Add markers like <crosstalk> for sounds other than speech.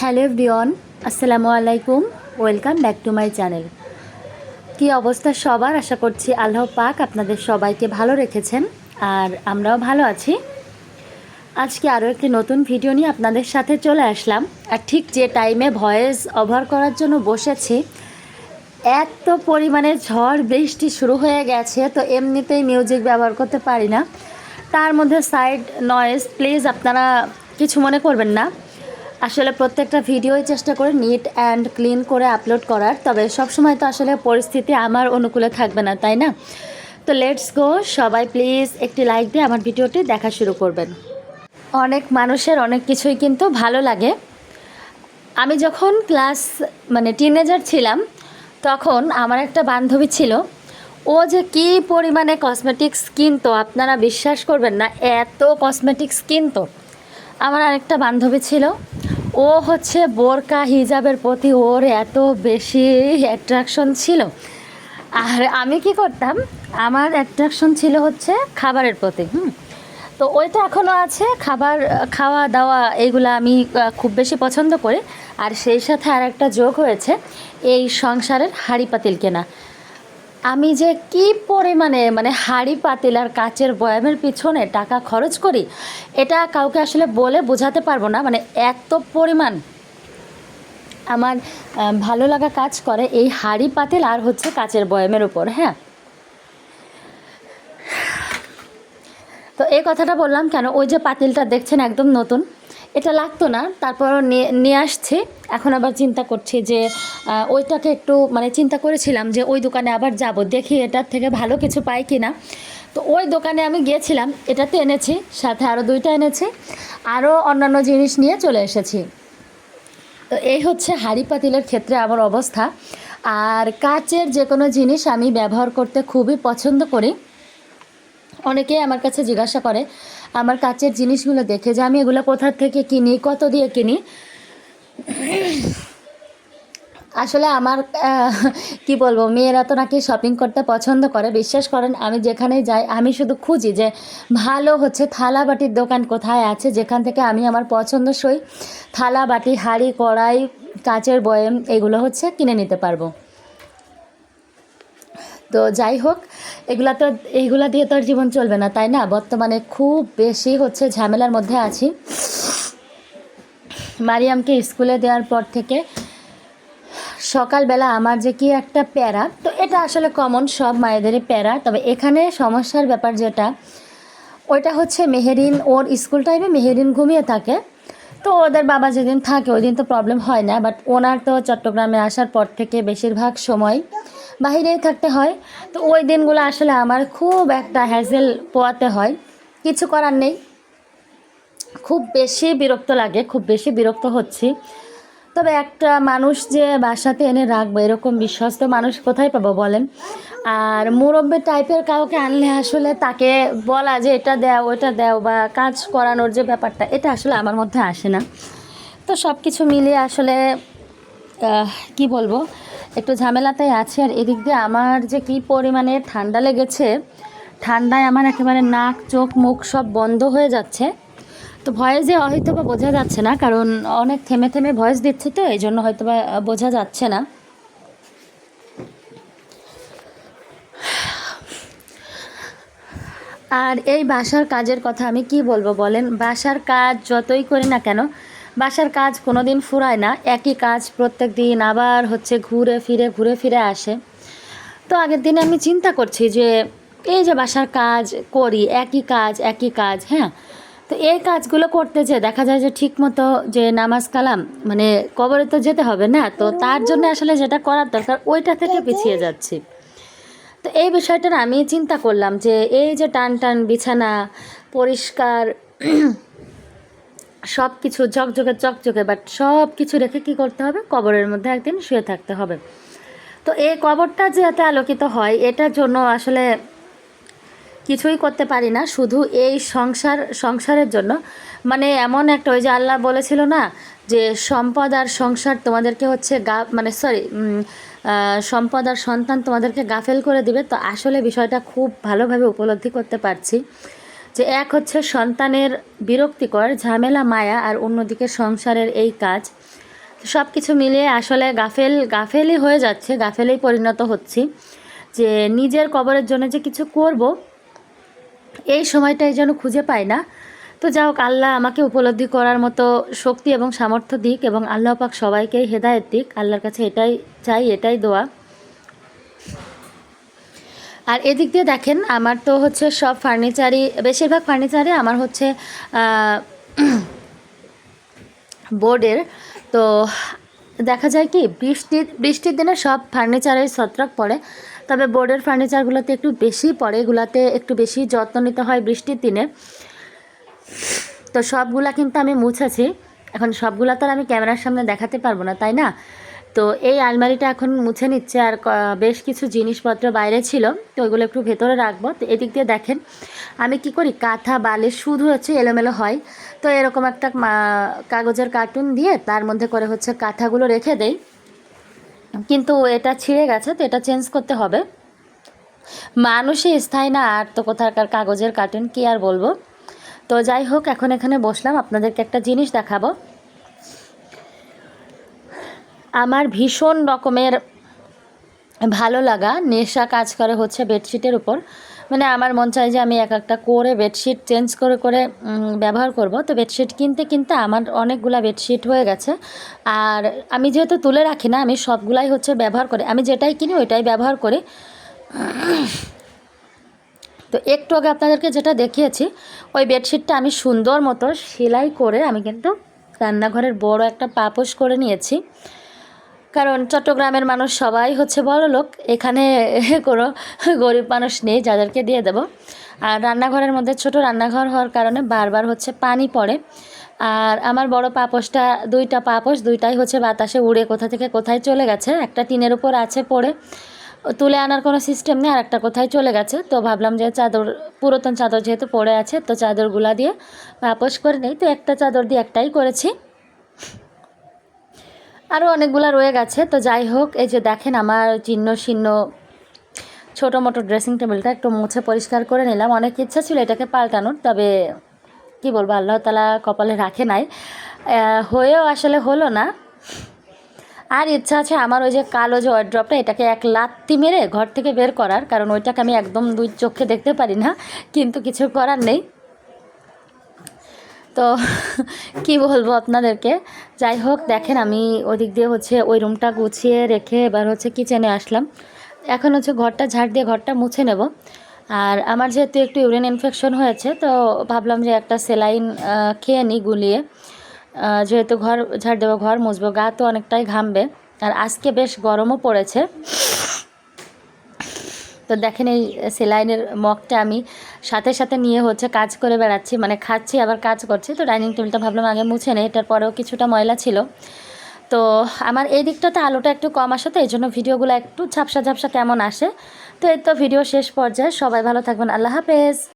Hello everyone, আসসালামু আলাইকুম, welcome back to my channel. কি অবস্থা সবার? আশা করছি আল্লাহ পাক আপনাদের সবাইকে ভালো রেখেছেন আর আমরাও ভালো আছি। আজকে আরও একটি নতুন ভিডিও নিয়ে আপনাদের সাথে চলে আসলাম। আর ঠিক যে টাইমে ভয়েস ওভার করার জন্য বসেছি, এত পরিমাণে ঝড়, বৃষ্টি শুরু হয়ে গেছে, তো এমনিতেই মিউজিক ব্যবহার করতে পারি না। তার মধ্যে সাইড নয়েজ প্লিজ আপনারা কিছু মনে করবেন না। আসলে প্রত্যেকটা ভিডিওই চেষ্টা করে নিট অ্যান্ড ক্লিন করে আপলোড করার, তবে সবসময় তো আসলে পরিস্থিতি আমার অনুকূলে থাকবে না, তাই না? তো লেটস গো সবাই প্লিজ একটি লাইক দিয়ে আমার ভিডিওটি দেখা শুরু করবেন। অনেক মানুষের অনেক কিছুই কিন্তু ভালো লাগে। আমি যখন ক্লাস মানে টিনেজার ছিলাম, তখন আমার একটা বান্ধবী ছিল, ও যে কি পরিমাণে কসমেটিক্স কিনতো, আপনারা বিশ্বাস করবেন না, এত কসমেটিক্স কিনতো। আমার আরেকটা বান্ধবী ছিল। ও হচ্ছে বোরকা হিজাবের প্রতি ওর এত বেশি অ্যাট্রাকশন ছিল। আর আমি কি করতাম, আমার অ্যাট্রাকশন ছিল হচ্ছে খাবারের প্রতি, হুম। তো ওইটা এখনও আছে, খাবার, খাওয়া, দাওয়া এইগুলো আমি খুব বেশি পছন্দ করি। আর সেই সাথে আর একটা যোগ হয়েছে, এই সংসারের হাঁড়ি পাতিল কেনা। আমি যে কি পরিমাণে মানে হাঁড়ি পাতিল আর কাচের বয়ামের পিছনে টাকা খরচ করি, এটা কাউকে আসলে বলে বোঝাতে পারব না। মানে এত পরিমাণ আমার ভালো লাগা কাজ করে এই হাঁড়ি পাতিল আর হচ্ছে কাচের বয়ামের উপর হ্যাঁ? তো এই কথাটা বললাম কেন? ওই যে পাতিলটা দেখছেন একদম নতুন। এটা লাগতো না তারপর নিয়ে আসছি। এখন আবার চিন্তা করছি যে ওইটাকে একটু মানে চিন্তা করেছিলাম যে, ওই দোকানে আবার যাব, দেখি এটার থেকে ভালো কিছু পাই কি না তো ওই দোকানে আমি গিয়েছিলাম, এটাতে এনেছি, সাথে আরও দুইটা এনেছি আরও অন্যান্য জিনিস নিয়ে চলে এসেছি। তো এই হচ্ছে হাঁড়ি পাতিলের ক্ষেত্রে আমার অবস্থা। আর কাচের যে কোনো জিনিস আমি ব্যবহার করতে খুবই পছন্দ করি। অনেকেই আমার কাছে জিজ্ঞাসা করে আমার কাচের জিনিসগুলো দেখে যে আমি এগুলো কোথা থেকে কিনি, কত দিয়ে কিনি। আসলে আমার কি বলব, মেয়েরা তো নাকি শপিং করতে পছন্দ করে। বিশ্বাস করেন, আমি যেখানেই যাই, আমি শুধু খুঁজি যে ভালো হচ্ছে থালা বাটির দোকান কোথায় আছে, যেখান থেকে আমি আমার পছন্দসই থালা বাটি হাঁড়ি, কড়াই, কাচের বয়েম, এগুলো হচ্ছে কিনে নিতে পারব। তো যাই হোক, এগুলা তো, এইগুলা দিয়ে তো আর জীবন চলবে না, তাই না? বর্তমানে খুব বেশি হচ্ছে ঝামেলার মধ্যে আছি। মারিয়ামকে স্কুলে দেওয়ার পর থেকে সকালবেলা আমার যে কি একটা প্যারা, তো এটা আসলে কমন সব মায়েদেরই প্যারা। তবে এখানে সমস্যার ব্যাপার যেটা, ওইটা হচ্ছে মেহেরিন, ওর স্কুল টাইমে মেহেরিন ঘুমিয়ে থাকে। তো ওদের বাবা যেদিন থাকে, ওই দিন তো প্রবলেম হয় না বাট ওনার তো চট্টগ্রামে আসার পর থেকে বেশিরভাগ সময় বাহিরেই থাকতে হয়। তো ওই দিনগুলো আসলে আমার খুব একটা হ্যাজেল পোয়াতে হয়। কিছু করার নেই। খুব বেশি বিরক্ত লাগে, খুব বেশি বিরক্ত হচ্ছি। তবে একটা মানুষ যে বাসাতে এনে রাখব, এরকম বিশ্বস্ত মানুষ কোথায় পাবো বলেন? আর মুরব্বী টাইপের কাউকে আনলে আসলে তাকে বলা যে এটা দেও, ওটা দেও বা কাজ করানোর যে ব্যাপারটা, এটা আসলে আমার মধ্যে আসে না। তো সব কিছু মিলিয়ে আসলে কি বলব? একটু ঝামেলাতেই আছে আর এদিক দিয়ে আমার যে কী পরিমাণে ঠান্ডা লেগেছে, ঠান্ডায় আমার একেবারে নাক, চোখ, মুখ সব বন্ধ হয়ে যাচ্ছে। তো ভয়েসে হয়তো বা বোঝা যাচ্ছে না, কারণ অনেক থেমে থেমে ভয়েস দিচ্ছে তো, এই জন্য হয়তো বা বোঝা যাচ্ছে না। আর এই বাসার কাজের কথা আমি কি বলব বলেন? বাসার কাজ যতই করি না কেন বাসার কাজ কোনো দিন ফুরায় না, একই কাজ প্রত্যেক দিন আবার হচ্ছে ঘুরে ফিরে ঘুরে ফিরে আসে। তো আগের দিনে আমি চিন্তা করছি যে এই যে বাসার কাজ করি, একই কাজ একই কাজ হ্যাঁ? তো এই কাজগুলো করতে যে দেখা যায় যে ঠিক মতো যে নামাজ কালাম মানে কবরে তো যেতে হবে না, তো তার জন্য আসলে যেটা করার দরকার ওইটা থেকে পিছিয়ে যাচ্ছি। তো এই বিষয়টার আমি চিন্তা করলাম যে এই যে টান টান বিছানা, পরিষ্কার সব কিছু ঝকঝকে, চকচকে বাট সব কিছু রেখে কি করতে হবে? কবরের মধ্যে একদিন শুয়ে থাকতে হবে। তো এই কবরটা যে এত আলোকিত হয়, এটার জন্য আসলে কিছুই করতে পারি না। শুধু এই সংসার, সংসারের জন্য। মানে এমন একটা ওই যে আল্লাহ বলেছিল না, যে সম্পদ আর সংসার তোমাদেরকে হচ্ছে গা মানে সরি সম্পদ আর সন্তান তোমাদেরকে গাফেল করে দিবে। তো আসলে বিষয়টা খুব ভালোভাবে উপলব্ধি করতে পারছি। যে এক হচ্ছে সন্তানের বিরক্তিকর ঝামেলা, মায়া আর অন্যদিকে সংসারের এই কাজ। সব কিছু মিলিয়ে আসলে গাফেল, গাফেলই হয়ে যাচ্ছে, গাফেলেই পরিণত হচ্ছি। যে নিজের কবরের জন্য যে কিছু করব, এই সময়টাই যেন খুঁজে পাই না। তো যা হোক, আল্লাহ আমাকে উপলব্ধি করার মতো শক্তি এবং সামর্থ্য দিক এবং আল্লাহ পাক সবাইকেই হেদায়েত দিক। আল্লাহর কাছে এটাই চাই, এটাই দোয়া। আর এদিক দিয়ে দেখেন, আমার তো হচ্ছে সব ফার্নিচারই বেশিরভাগ ফার্নিচারে আমার হচ্ছে বোর্ডের তো দেখা যায় কি বৃষ্টির বৃষ্টির দিনে সব ফার্নিচারের ছত্রাক পড়ে, তবে বোর্ডের ফার্নিচারগুলোতে একটু বেশি পড়ে, এগুলাতে একটু বেশি যত্ন নিতে হয় বৃষ্টির দিনে। তো সবগুলা কিন্তু আমি মুছেছি। এখন সবগুলা তো আর আমি ক্যামেরার সামনে দেখাতে পারব না, তাই না? তো এই আলমারিটা এখন মুছে নিচ্ছে আর বেশ কিছু জিনিসপত্র বাইরে ছিল, তো ওইগুলো একটু ভেতরে রাখব। তো এদিক দিয়ে দেখেন, আমি কি করি? কাঁথা, বালিশ, শুধু হচ্ছে এলোমেলো হয়। তো এরকম একটা কাগজের কার্টুন দিয়ে তার মধ্যে করে হচ্ছে কাঁথাগুলো রেখে দেই। কিন্তু এটা ছিঁড়ে গেছে, তো এটা চেঞ্জ করতে হবে। মানুষই স্থায়ী না, আর তো কোথাকার কাগজের কার্টুন, কি আর বলব? তো যাই হোক, এখন এখানে বসলাম, আপনাদেরকে একটা জিনিস দেখাবো। আমার ভীষণ রকমের ভালো লাগা, নেশা কাজ করে হচ্ছে বেডশিটের উপর। মানে আমার মন চায় যে আমি এক একটা করে বেডশিট চেঞ্জ করে করে ব্যবহার করব। তো বেডশিট কিনতে কিনতে আমার অনেকগুলা বেডশিট হয়ে গেছে। আর আমি যেহেতু তুলে রাখি না, আমি সবগুলাই হচ্ছে ব্যবহার করি। আমি যেটাই কিনি ওইটাই ব্যবহার করি। তো একটু আগে আপনাদেরকে যেটা দেখিয়েছি, ওই বেডশিটটা আমি সুন্দর মতো সেলাই করে আমি কিন্তু রান্নাঘরের বড় একটা পাপোশ করে নিয়েছি। কারণ চট্টগ্রামের মানুষ সবাই হচ্ছে বড় লোক এখানে <laughs> কোনো গরিব মানুষ নেই, যাদেরকে দিয়ে দেব। আর রান্নাঘরের মধ্যে ছোট রান্নাঘর হওয়ার কারণে বারবার হচ্ছে পানি পড়ে। আর আমার বড় পাপোশটা, দুইটা পাপোশ, দুইটাই হচ্ছে বাতাসে উড়ে কোথা থেকে কোথায় চলে গেছে। একটা টিনের উপর আছে পড়ে। তুলে আনার কোনো সিস্টেম নেই আর একটা কোথায় চলে গেছে। তো ভাবলাম যে চাদর, পুরাতন চাদর যেহেতু পড়ে আছে, তো চাদরগুলা দিয়ে পাপোশ করে নেই। তো একটা চাদর দিয়ে একটাই করেছি। আরও অনেকগুলো রয়ে গেছে। তো যাই হোক, এই যে দেখেন আমার চিহ্ন চিহ্ন ছোটো মোটো ড্রেসিং টেবিলটা একটু মুছে পরিষ্কার করে নিলাম। অনেক ইচ্ছা ছিল এটাকে পাল্টানোর, তবে কি বলব, আল্লাহ তালা কপালে রাখে নাই। হয়েও আসলে হলো না। আর ইচ্ছা আছে আমার ওই যে কালো যে ওয়ার্ড্রপটা এটাকে এক লাত্তি মেরে ঘর থেকে বের করার, কারণ ওইটাকে আমি একদম দুই চোখে দেখতে পারি না, কিন্তু কিছু করার নেই। তো <laughs> কি বলব আপনাদেরকে? যাই হোক, দেখেন আমি ওদিক দিয়ে হচ্ছে ওই রুমটা গুছিয়ে রেখে এবার হচ্ছে কিচেনে আসলাম। এখন হচ্ছে ঘরটা ঝাড় দিয়ে ঘরটা মুছে নেব। আর আমার যেহেতু একটু ইউরিন ইনফেকশন হয়েছে, তো ভাবলাম যে একটা সেলাইন খেয়ে নিই গুলিয়ে। যেহেতু ঘর ঝাড় দেবো, ঘর মুছবো, গা তো অনেকটাই ঘামবে। আর আজকে বেশ গরমও পড়েছে। তো দেখেন এই সেলাইনের মগটা আমি সাথে সাথে নিয়ে হচ্ছে কাজ করে বেড়াচ্ছি মানে খাচ্ছি, আবার কাজ করছি। তো ডাইনিং টেবিলটা ভাবলাম আগে মুছে নেই, এটার পরেও কিছুটা ময়লা ছিল। তো আমার এই দিকটাতে আলোটা একটু কম আসে তো এই জন্য ভিডিওগুলো একটু ঝাপসা ঝাপসা কেমন আসে। তো এই তো ভিডিও শেষ পর্যায়ে, সবাই ভালো থাকবেন, আল্লাহ হাফেজ।